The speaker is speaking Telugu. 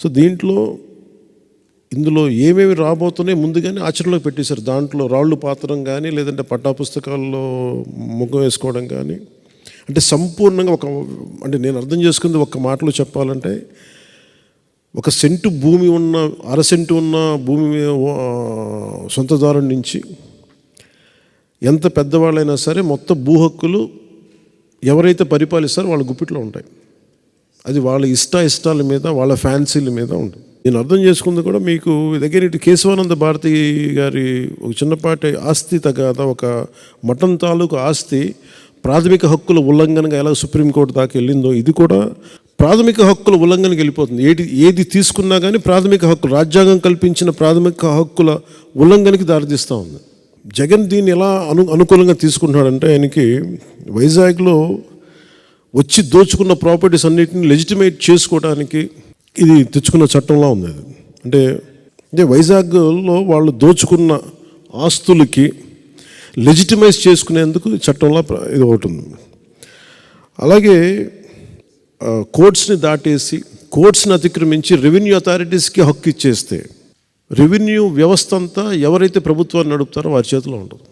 సో దీంట్లో ఇందులో ఏమేమి రాబోతున్నాయి ముందుగానే ఆచరణలో పెట్టేశారు. దాంట్లో రాళ్ళు పాత్రం కానీ లేదంటే పట్టా పుస్తకాల్లో ముఖం వేసుకోవడం కానీ అంటే సంపూర్ణంగా ఒక అంటే నేను అర్థం చేసుకుంది ఒక మాటలో చెప్పాలంటే ఒక సెంటు భూమి ఉన్న అర సెంటు ఉన్న భూమి సొంత దారం నుంచి ఎంత పెద్దవాళ్ళైనా సరే మొత్తం భూ హక్కులు ఎవరైతే పరిపాలిస్తారో వాళ్ళ గుప్పిట్లో ఉంటాయి. అది వాళ్ళ ఇష్ట ఇష్టాల మీద వాళ్ళ ఫ్యాన్సీల మీద ఉంటుంది. నేను అర్థం చేసుకుంది కూడా మీకు దగ్గర ఇటు కేశవానంద భారతి గారి ఒక చిన్నపాటి ఆస్తి తగాద ఒక మటన్ తాలూకు ఆస్తి ప్రాథమిక హక్కుల ఉల్లంఘనగా ఎలా సుప్రీంకోర్టు దాకా వెళ్ళిందో ఇది కూడా ప్రాథమిక హక్కుల ఉల్లంఘనకి వెళ్ళిపోతుంది. ఏది ఏది తీసుకున్నా కానీ ప్రాథమిక హక్కులు రాజ్యాంగం కల్పించిన ప్రాథమిక హక్కుల ఉల్లంఘనకి దారితీస్తూ ఉంది. జగన్ దీన్ని ఎలా అను అనుకూలంగా తీసుకుంటున్నాడంటే ఆయనకి వైజాగ్లో వచ్చి దోచుకున్న ప్రాపర్టీస్ అన్నిటిని లెజిటిమేట్ చేసుకోవడానికి ఇది తెచ్చుకున్న చట్టంలా ఉంది అది. అంటే అంటే వైజాగ్లో వాళ్ళు దోచుకున్న ఆస్తులకి లెజిటిమైజ్ చేసుకునేందుకు చట్టంలో ఇది ఒకటి ఉంది. అలాగే కోర్ట్స్ని దాటేసి కోర్ట్స్ని అతిక్రమించి రెవెన్యూ అథారిటీస్కి హక్కు ఇచ్చేస్తే రెవెన్యూ వ్యవస్థ అంతా ఎవరైతే ప్రభుత్వాన్ని నడుపుతారో వారి చేతిలో ఉంటుంది.